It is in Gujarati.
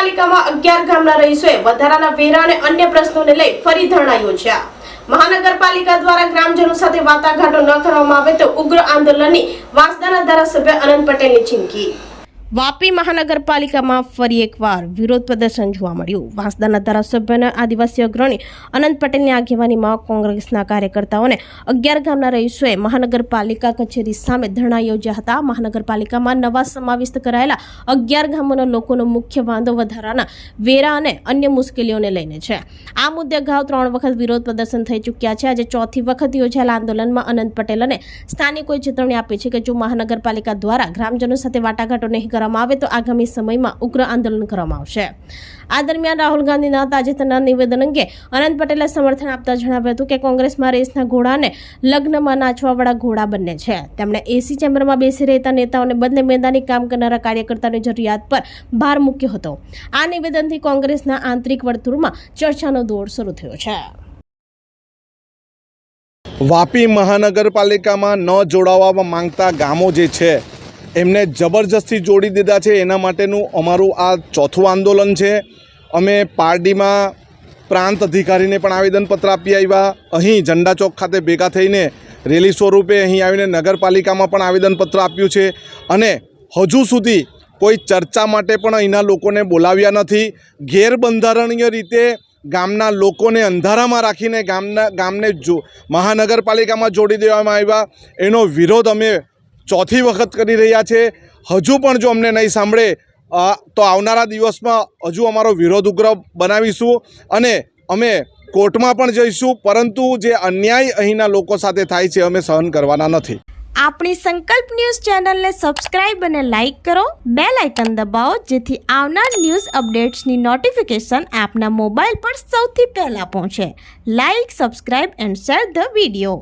મહાનગરપાલિકામાં અગિયાર ગામના રહીશોએ વધારાના વેરા અને અન્ય પ્રશ્નોને લઈ ફરી ધરણા યોજ્યા. મહાનગરપાલિકા દ્વારા ગ્રામજનો સાથે વાટાઘાટો ન કરવામાં આવે તો ઉગ્ર આંદોલનની વાંસદાના ધારાસભ્ય અનંત પટેલની ચીમકી. વાપી મહાનગરપાલિકામાં ફરી એકવાર વિરોધ પ્રદર્શન જોવા મળ્યું. વાંસદાના ધારાસભ્યના આદિવાસી અગ્રણી અનંત પટેલની આગેવાનીમાં કોંગ્રેસના કાર્યકર્તાઓને અગિયાર ગામના રહીશોએ મહાનગરપાલિકા કચેરી સામે ધરણા યોજ્યા હતા. મહાનગરપાલિકામાં નવા સમાવિષ્ટ કરાયેલા અગિયાર ગામોના લોકોનો મુખ્ય વાંધો વધારાના વેરા અને અન્ય મુશ્કેલીઓને લઈને છે. આ મુદ્દે અગાઉ ત્રણ વખત વિરોધ પ્રદર્શન થઈ ચૂક્યા છે. આજે ચોથી વખત યોજાયેલા આંદોલનમાં અનંત પટેલ અને સ્થાનિકોએ ચેતવણી આપી છે કે જો મહાનગરપાલિકા દ્વારા ગ્રામજનો સાથે વાટાઘાટો નહીં કરવામાં આવે તો આગામી સમયમાં ઉગ્ર આંદોલન કરવામાં આવશે. આ દરમિયાન રાહુલ ગાંધીના તાજેતરના નિવેદન અંગે અનંત પટેલે સમર્થન આપતા જણાવ્યું હતું કે કોંગ્રેસમાં રેસના ઘોડાને લગ્નમાં નાચવાવાળા ઘોડા બંને છે. તેમણે એસી ચેમ્બરમાં બેસી રહેતા નેતાઓને બદલે મેદાની કામ કરનારા કાર્યકર્તાની જરૂરિયાત પર ભાર મૂક્યો હતો. આ નિવેદનથી કોંગ્રેસના આંતરિક વર્તુળમાં ચર્ચાનો દોર શરૂ થયો છે. વાપી મહાનગરપાલિકામાં ન જોડાવા માંગતા ગામો જે છે એમને જબરજસ્તી જોડી દીધા છે. એના માટેનું અમારું આ ચોથું આંદોલન છે. અમે પારડીમાં પ્રાંત અધિકારીને પણ આવેદનપત્ર આપી આવ્યા. અહીં ઝંડા ચોક ખાતે ભેગા થઈને રેલી સ્વરૂપે અહીં આવીને નગરપાલિકામાં પણ આવેદનપત્ર આપ્યું છે. અને હજુ સુધી કોઈ ચર્ચા માટે પણ અહીંના લોકોને બોલાવ્યા નથી. ગેરબંધારણીય રીતે ગામના લોકોને અંધારામાં રાખીને ગામના ગામને જો મહાનગરપાલિકામાં જોડી દેવામાં આવ્યા. એનો વિરોધ અમે ચોથી વખત કરી રહ્યા છે. હજુ પણ જો અમને નહીં સાંભળે તો આવનારા દિવસમાં હજુ અમારો વિરોધ ઉગ્ર બનાવીશું અને અમે કોર્ટમાં પણ જઈશું, પરંતુ જે અન્યાય અહીંના લોકો સાથે થાય છે, અમે સહન કરવાના નથી. આપણી સંકલ્પ ન્યૂઝ ચેનલને સબસ્ક્રાઇબ અને લાઇક કરો. બે લાઇકન દબાવો, જેથી આવનાર ન્યૂઝ અપડેટ્સની નોટિફિકેશન આપના મોબાઈલ પર સૌથી પહેલાં પહોંચે. Like, subscribe and share the video.